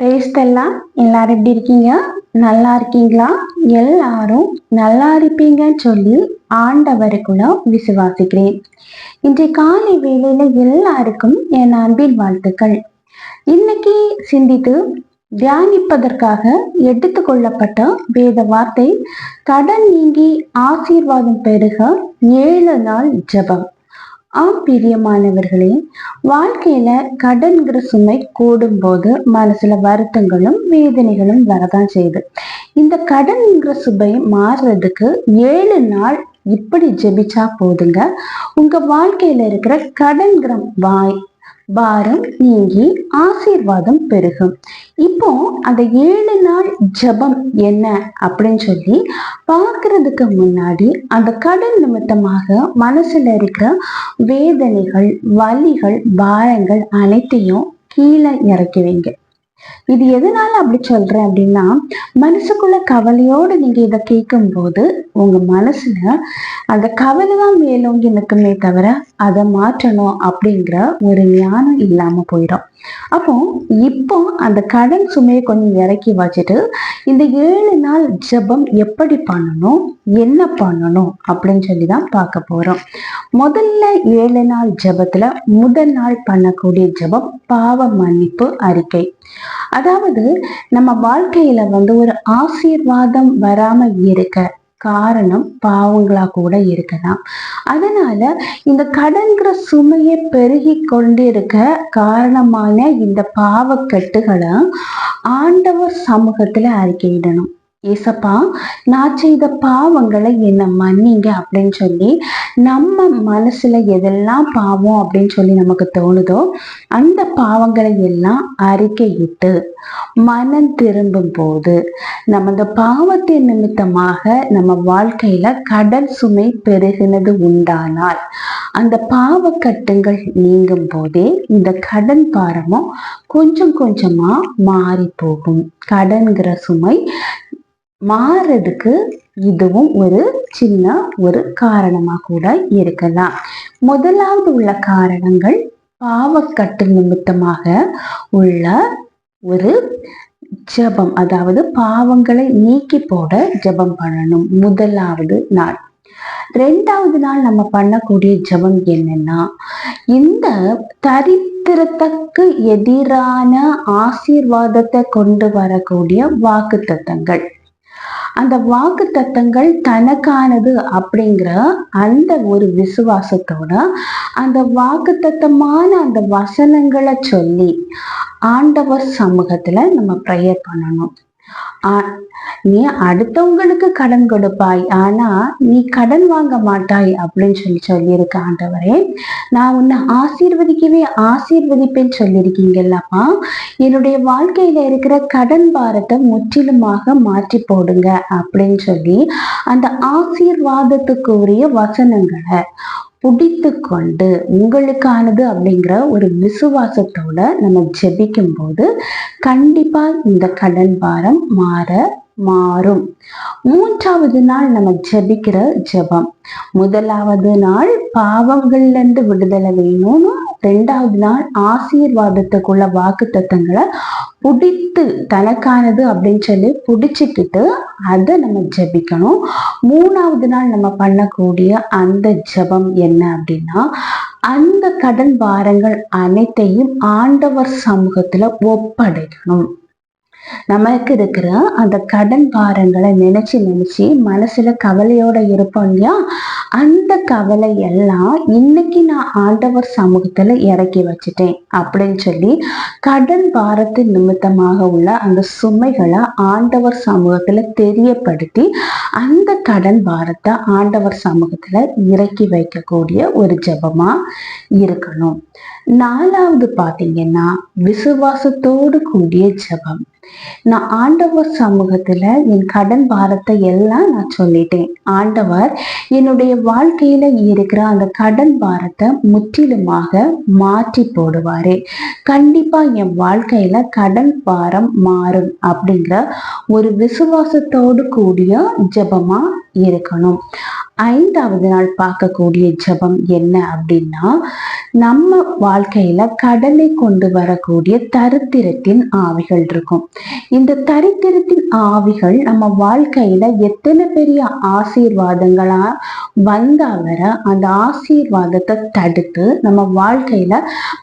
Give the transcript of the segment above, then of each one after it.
பிரேஸ்தெல்லாம் எல்லாரும் எப்படி இருக்கீங்க? நல்லா இருக்கீங்களா? எல்லாரும் நல்லா இருப்பீங்கன்னு சொல்லி ஆண்டவருக்குள்ள விசுவாசிக்கிறேன். இன்றைய காலை வேளையில எல்லாருக்கும் என் அன்பின் வாழ்த்துக்கள். இன்னைக்கு சிந்தித்து தியானிப்பதற்காக எடுத்துக்கொள்ளப்பட்ட வேத வார்த்தை கடன் நீங்கி ஆசீர்வாதம் பெருக ஏழு நாள் ஜெபம். ஆம் பிரியமானவர்களே வாழ்க்கையில கடன்கிற சுமை கூடும்போது மனசுல வருத்தங்களும் வேதனைகளும் வரதான் செய்யுது. இந்த கடன்கிற சுமை மாறுறதுக்கு ஏழு நாள் இப்படி ஜெபிச்சா போதுங்க. உங்க வாழ்க்கையில இருக்கிற கடன்கிற வாய் பாரம் நீங்கி ஆசீர்வாதம் பெருகும். இப்போ அந்த ஏழு நாள் ஜெபம் என்ன அப்படின்னு சொல்லி பார்க்கறதுக்கு முன்னாடி அந்த கடன் நிமித்தமாக மனசுல இருக்கிற வேதனைகள் வலிகள் பாரங்கள் அனைத்தையும் கீழே இறக்கி வைங்க. இது எதனால அப்படி சொல்றேன் அப்படின்னா மனசுக்குள்ள கவலையோடு நீங்க இதை கேட்கும் போது உங்க மனசுல அந்த கவலை தான் மேலோங்கி நிற்குமே தவிர அதை மாற்றணும் அப்படிங்கிற ஒரு ஞானம் இல்லாம போயிடும். அப்போ இப்போ அந்த கடன் சுமையை கொஞ்சம் இறக்கி வச்சுட்டு இந்த ஏழு நாள் ஜெபம் எப்படி பண்ணணும் என்ன பண்ணணும் அப்படின்னு சொல்லி தான் பார்க்க போறோம். முதல்ல ஏழு நாள் ஜெபத்துல முதல் நாள் பண்ணக்கூடிய ஜெபம் பாவ மன்னிப்பு அறிக்கை. அதாவது நம்ம வாழ்க்கையில வந்து ஒரு ஆசீர்வாதம் வராம இருக்க காரணம் பாவங்களா கூட இருக்கலாம். அதனால இந்த கடன்கிற சுமையை பெருகி கொண்டிருக்க காரணமான இந்த பாவக்கட்டுகளை ஆண்டவர் சமூகத்துல அறிக்கையிடணும். ஏசப்பா நான் செய்த பாவங்களை என்ன மன்னிங்க அப்படின்னு சொல்லி நம்ம மனசுல எதெல்லாம் பாவம் அப்படின்னு சொல்லி நமக்கு தோணுதோ அந்த பாவங்களை எல்லாம் அறிக்கையிட்டு மனம் திரும்பும் போது நம்ம இந்த பாவத்தின் நிமித்தமாக நம்ம வாழ்க்கையில கடல் சுமை பெருகினது உண்டானால் அந்த பாவக்கட்டுங்கள் நீங்கும் போதே இந்த கடன் பாரமும் கொஞ்சம் கொஞ்சமா மாறி போகும் கடன்கிற சுமை மாறுறதுக்கு இதுவும் ஒரு சின்ன ஒரு காரணமாக கூட இருக்கலாம். முதலாவது உள்ள காரணங்கள் பாவக்கட்டு நிமித்தமாக உள்ள ஒரு ஜபம் அதாவது பாவங்களை நீக்கி போட ஜபம் பண்ணணும் முதலாவது நாள். ரெண்டாவது நாள் நம்ம பண்ணக்கூடிய ஜபம் என்னன்னா இந்த தரித்திரத்துக்கு எதிரான ஆசீர்வாதத்தை கொண்டு வரக்கூடிய வாக்கு தத்தங்கள் அந்த வாக்கு தத்தங்கள் தனக்கானது அப்படிங்கிற அந்த ஒரு விசுவாசத்தோட அந்த வாக்கு தத்தமான அந்த வசனங்களை சொல்லி ஆண்டவர் சமூகத்துல நம்ம ப்ரேயர் பண்ணணும். நீ அடுத்தவங்களுக்கு கடன் கொடுப்பாய் ஆனா நீ கடன் வாங்க மாட்டாய் அப்படின்னு சொல்லி சொல்லியிருக்க ஆண்டவரே. நான் உன்னை ஆசீர்வதிக்கவே ஆசீர்வதிப்பேன்னு சொல்லியிருக்கீங்கல்லப்பா. என்னுடைய வாழ்க்கையில இருக்கிற கடன் பாரத்தை முற்றிலுமாக மாற்றி போடுங்க அப்படின்னு சொல்லி அந்த ஆசீர்வாதத்துக்குரிய வசனங்களை பிடித்து கொண்டு உங்களுக்கானது அப்படிங்கிற ஒரு விசுவாசத்தோட நம்ம ஜெபிக்கும் போது கண்டிப்பா இந்த கடன் பாரம் மாற மாறும். மூன்றாவது நாள் நம்ம ஜெபிக்கிற ஜெபம். முதலாவது நாள் பாவங்கள்ல இருந்து விடுதலை வேணும்னு ரெண்டாவது நாள் ஆசீர்வாதத்துக்குள்ள வாக்கு தத்தங்களை பிடித்து தனக்கானது அப்படின்னு சொல்லி பிடிச்சிக்கிட்டு அதை நம்ம ஜபிக்கணும். மூணாவது நாள் நம்ம பண்ணக்கூடிய அந்த ஜபம் என்ன அப்படின்னா அந்த கடன் வாரங்கள் அனைத்தையும் ஆண்டவர் சமூகத்துல ஒப்படைக்கணும். நமக்கு இருக்கிற அந்த கடன் பாரங்களை நினைச்சு நினைச்சு மனசுல கவலையோட இருப்போம் இல்லையா? அந்த கவலை எல்லாம் இன்னைக்கு நான் ஆண்டவர் சமூகத்துல இறக்கி வச்சுட்டேன் அப்படின்னு சொல்லி கடன் பாரத்தின் நிமித்தமாக உள்ள அந்த சுமைகளை ஆண்டவர் சமூகத்துல தெரியப்படுத்தி அந்த கடன் பாரத்தை ஆண்டவர் சமூகத்துல இறக்கி வைக்கக்கூடிய ஒரு ஜபமா இருக்கணும். நாலாவது பாத்தீங்கன்னா விசுவாசத்தோடு கூடிய ஜபம். நான் ஆண்டவர் சமூகத்துல என் கடன் பாரத்தை எல்லாம் நான் சொல்லிட்டேன். ஆண்டவர் என்னுடைய வாழ்க்கையில இருக்கிற அந்த கடன் பாரத்தை முற்றிலுமாக மாற்றி போடுவாரு. கண்டிப்பா என் வாழ்க்கையில கடன் பாரம் மாறும் அப்படிங்கிற ஒரு விசுவாசத்தோடு கூடிய ஜபமா இருக்கணும். ஐந்தாவது நாள் பார்க்கக்கூடிய ஜெபம் என்ன அப்படின்னா நம்ம வாழ்க்கையில கடனை கொண்டு வரக்கூடிய தருத்திரத்தின் ஆவிகள் இருக்கும். இந்த தரித்திரத்தின் ஆவிகள் நம்ம வாழ்க்கையில எத்தனை பெரிய ஆசீர்வாதங்களா வந்தா வர அந்த ஆசீர்வாதத்தை தடுத்து நம்ம வாழ்க்கையில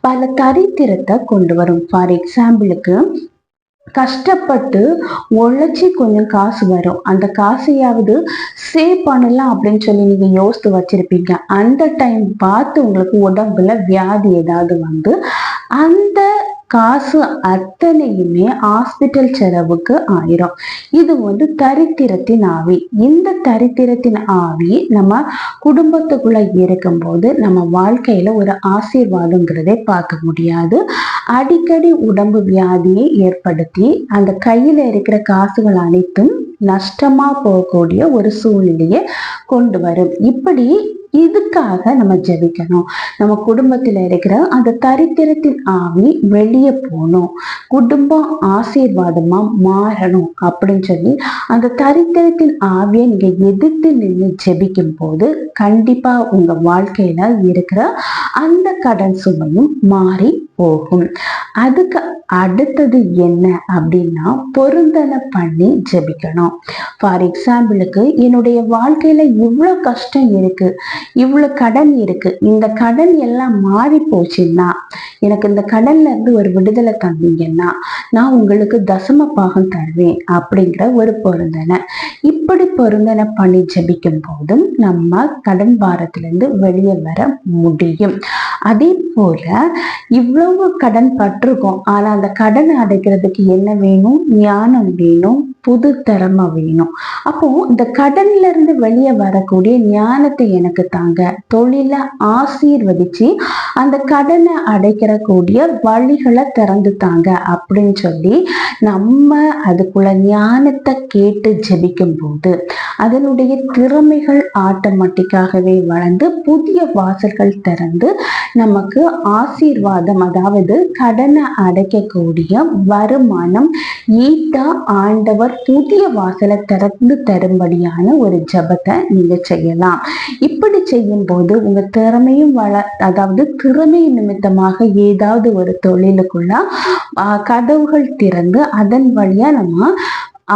பல தரித்திரத்தை கொண்டு வரும். ஃபார் எக்ஸாம்பிளுக்கு கஷ்டப்பட்டு உழைச்சி கொஞ்சம் காசு வரும். அந்த காசையாவது சேவ் பண்ணலாம் அப்படின்னு சொல்லி நீங்க யோசித்து வச்சிருப்பீங்க. அந்த டைம் பார்த்து உங்களுக்கு உடம்புல வியாதி ஏதாவது வந்து அந்த காசு அத்தனையுமே ஹாஸ்பிட்டல் செலவுக்கு ஆயிரும். இது வந்து தரித்திரத்தின் ஆவி. இந்த தரித்திரத்தின் ஆவி நம்ம குடும்பத்துக்குள்ள இருக்கும்போது நம்ம வாழ்க்கையில ஒரு ஆசீர்வாதங்கிறதே பார்க்க முடியாது. அடிக்கடி உடம்பு வியாதியை ஏற்படுத்தி அந்த கையில இருக்கிற காசுகள் அனைத்தும் நஷ்டமா போகக்கூடிய ஒரு சூழ்நிலையை கொண்டு வரும். இப்படி இதுக்காக நம்ம ஜெபிக்கணும். நம்ம குடும்பத்தில் இருக்கிற அந்த தரித்திரத்தின் ஆவி வெளியே போகணும். குடும்பம் ஆசீர்வாதமாக மாறணும் அப்படின்னு சொல்லி அந்த தரித்திரத்தின் ஆவியை நீங்கள் எதிர்த்து நின்று ஜெபிக்கும் போது கண்டிப்பாக உங்கள் வாழ்க்கையில் இருக்கிற அந்த கடன் சுமையும் மாறி போகும். அதுக்கு அடுத்தது என்ன அப்படின்னா பொருந்தனை பண்ணி ஜெபிக்கணும். ஃபார் எக்ஸாம்பிளுக்கு என்னுடைய வாழ்க்கையில இவ்வளோ கஷ்டம் இருக்கு இவ்வளோ கடன் இருக்கு இந்த கடன் எல்லாம் மாறி போச்சுன்னா எனக்கு இந்த கடன்ல இருந்து ஒரு விடுதலை தந்தீங்கன்னா நான் உங்களுக்கு தசம பாகம் தருவேன் அப்படிங்கிற ஒரு பொருந்தனை. இப்படி பொருந்தனை பண்ணி ஜபிக்கும் போதும் நம்ம கடன் பாரத்திலிருந்து வெளியே வர முடியும். அதே போல இவ்வளவு கடன் பட்டிருக்கோம். ஆனா அந்த கடனை அடைக்கிறதுக்கு என்ன வேணும்? ஞானம் வேணும். புது திறமை வேணும். அப்போ இந்த கடன்ல இருந்து வெளியே வரக்கூடிய ஞானத்தை எனக்கு தாங்க. தொழில ஆசீர்வதிச்சு அந்த கடனை அடைக்கிறக்கூடிய வழிகளை திறந்து தாங்க அப்படின்னு சொல்லி நம்ம அதுக்குள்ள ஞானத்தை கேட்டு ஜெபிக்கும் போது அதனுடைய திறமைகள் ஆட்டோமேட்டிக்காகவே வளர்ந்து புதிய வாசல்கள் திறந்து நமக்கு ஆசீர்வாதம் அதாவது கடனை அடைக்கக்கூடிய வருமானம் ஈட்டா ஆண்டவர் புதிய வாசலை திறந்து தரும்படியான ஒரு ஜபத்தை நீங்க செய்யலாம். இப்படி செய்யும் போது உங்க திறமையும் வள அதாவது திறமை நிமித்தமாக ஏதாவது ஒரு தொழிலுக்குள்ள கதவுகள் திறந்து அதன் வழியா நம்ம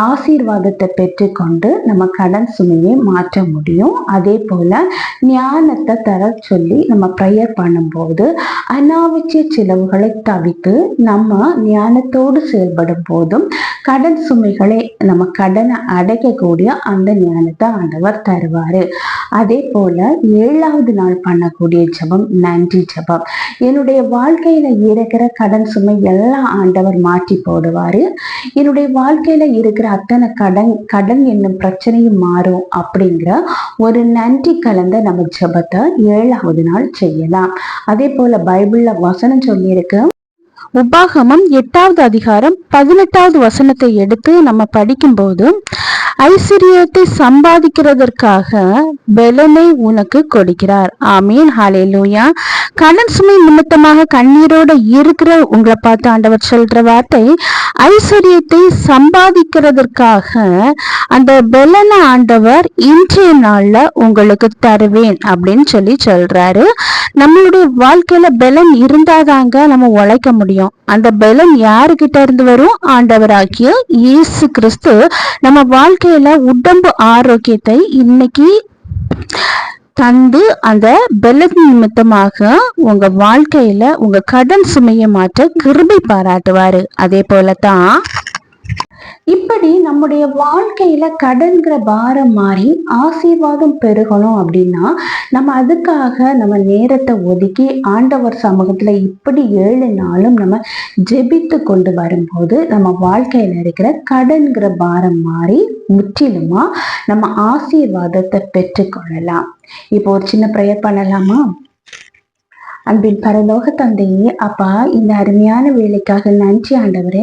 ஆசீர்வாதத்தை பெற்றுக்கொண்டு நம்ம கடன் சுமையை மாற்ற முடியும். அதே போல ஞானத்தை தர சொல்லி நம்ம ப்ரேயர் பண்ணும்போது அனாவசிய செலவுகளை தவித்து நம்ம ஞானத்தோடு செயல்படும் போதும் கடன் சுமைகளை நம்ம கடனை அடைக்கக்கூடிய அந்த ஞானத்தை ஆண்டவர் தருவாரு. அதே போல ஏழாவது நாள் பண்ணக்கூடிய ஜபம் நன்றி ஜபம். என்னுடைய வாழ்க்கையில இருக்கிற கடன் சுமை எல்லாம் ஆண்டவர் மாற்றி போடுவாரு. என்னுடைய வாழ்க்கையில இருக்கிற அத்தனை கடன் கடன் என்னும் பிரச்சனையும் மாறும் அப்படிங்கிற ஒரு நன்றி கலந்த நம்ம ஜபத்தை ஏழாவது நாள் செய்யலாம். அதே போல பைபிள்ல வசனம் சொல்லியிருக்கு. உபாகமம் எட்டாவது அதிகாரம் பதினெட்டாவது வசனத்தை எடுத்து நம்ம படிக்கும்போது ஐஸ்வர்யத்தை சம்பாதிக்கிறதற்காக பெலனை உனக்கு கொடுக்கிறார். ஆமீன். ஹாலே லூயா கடன் சுமை நிமித்தமாக கண்ணீரோட இருக்கிற உங்களை பார்த்து ஆண்டவர் சொல்ற வார்த்தை ஐஸ்வர்யத்தை சம்பாதிக்கிறதற்காக அந்த பெலனை ஆண்டவர் இன்றைய நாள்ல உங்களுக்கு தருவேன் அப்படின்னு சொல்லி சொல்றாரு. நம்மளுடைய வாழ்க்கையில பலன் இருந்தாதாங்க நம்ம உழைக்க முடியும். அந்த பலன் யாருக்கிட்ட இருந்து வரும்? ஆண்டவராகிய இயேசு கிறிஸ்து நம்ம வாழ்க்கையில உடம்பு ஆரோக்கியத்தை இன்னைக்கு தந்து அந்த பலன் நிமித்தமாக உங்க வாழ்க்கையில உங்க கடன் சுமையை மாற்ற கிருபை பாராட்டுவாரு. அதே போலதான் இப்படி நம்முடைய வாழ்க்கையில கடன்கிற பாரம் மாறி ஆசீர்வாதம் பெருகணும் அப்படின்னா நம்ம அதுக்காக நம்ம நேரத்தை ஒதுக்கி ஆண்டவர் சமூகத்துல இப்படி ஏழு நாளும் நம்ம ஜெபித்து கொண்டு வரும்போது நம்ம வாழ்க்கையில இருக்கிற கடன்கிற பாரம் மாறி முற்றிலுமா நம்ம ஆசீர்வாதத்தை பெற்றுக்கொள்ளலாம். இப்போ ஒரு சின்ன ப்ரேயர் பண்ணலாமா? அன்பின் பரலோக தந்தையே அப்பா இந்த அருமையான வேலைக்காக நன்றி ஆண்டவரே.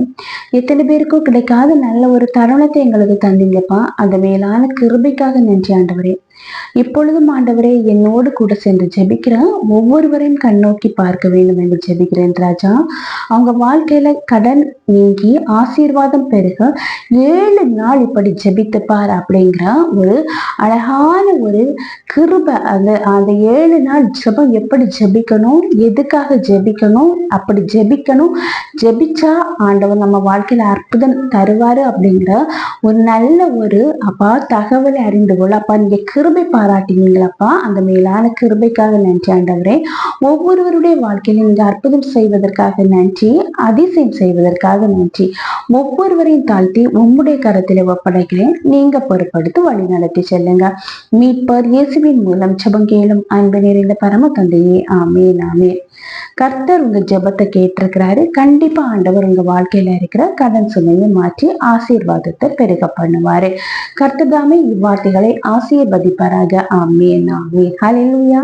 எத்தனை பேருக்கும் கிடைக்காத நல்ல ஒரு தருணத்தை எங்களுக்கு தந்தீங்கப்பா. அந்த மேலான கிருபைக்காக நன்றி ஆண்டவரே. இப்பொழுதும் ஆண்டவரே என்னோடு கூட சென்று ஜெபிக்கிற ஒவ்வொருவரையும் கண்ணோக்கி பார்க்க வேண்டும் என்று ஜெபிக்கிறேன் ராஜா. அவங்க வாழ்க்கையில கடன் நீங்கி ஆசீர்வாதம் பெருக ஏழு நாள் இப்படி ஜெபித்து பார் அப்படிங்கிற ஒரு அழகான ஒரு கிருப. அந்த அந்த ஏழு நாள் ஜெபம் எப்படி ஜெபிக்கணும் எதுக்காக ஜெபிக்கணும் அப்படி ஜெபிக்கணும் ஜெபிச்சா ஆண்டவர் நம்ம வாழ்க்கையில அற்புதம் தருவாரு அப்படிங்கிற ஒரு நல்ல ஒரு அப்பா தகவலை அறிந்து கொள்ள அப்பா நீங்க கிருப பாராட்டினீங்களப்பா அந்த மேலான கிருபைக்காக நன்றி ஆண்டவரே. ஒவ்வொருவருடைய வாழ்க்கையில நீங்க அற்புதம் செய்வதற்காக நன்றி அதிசயம் செய்வதற்காக நன்றி. ஒவ்வொருவரையும் தாழ்த்தி உம்முடைய கரத்தில் ஒப்படைக்கிறேன். நீங்க பொறுப்படுத்தி வழி நடத்தி செல்லுங்க. மீட்பர் இயேசுவின் மூலம் ஜெபம் கேளும் அன்பு நிறைந்த பரம தந்தையே. ஆமேன் ஆமேன். கர்த்தர் உங்க ஜெபத்தை கேட்டிருக்கிறாரு. கண்டிப்பா ஆண்டவர் உங்க வாழ்க்கையில இருக்கிற கடன் சுமையை மாற்றி ஆசீர்வாதத்தை பெருக பண்ணுவாரு. கர்த்தர் தாமே இவ்வார்த்தைகளை ஆசீர்வதிப்பாராக ஆமேன் ஆமேன் ஹalleluya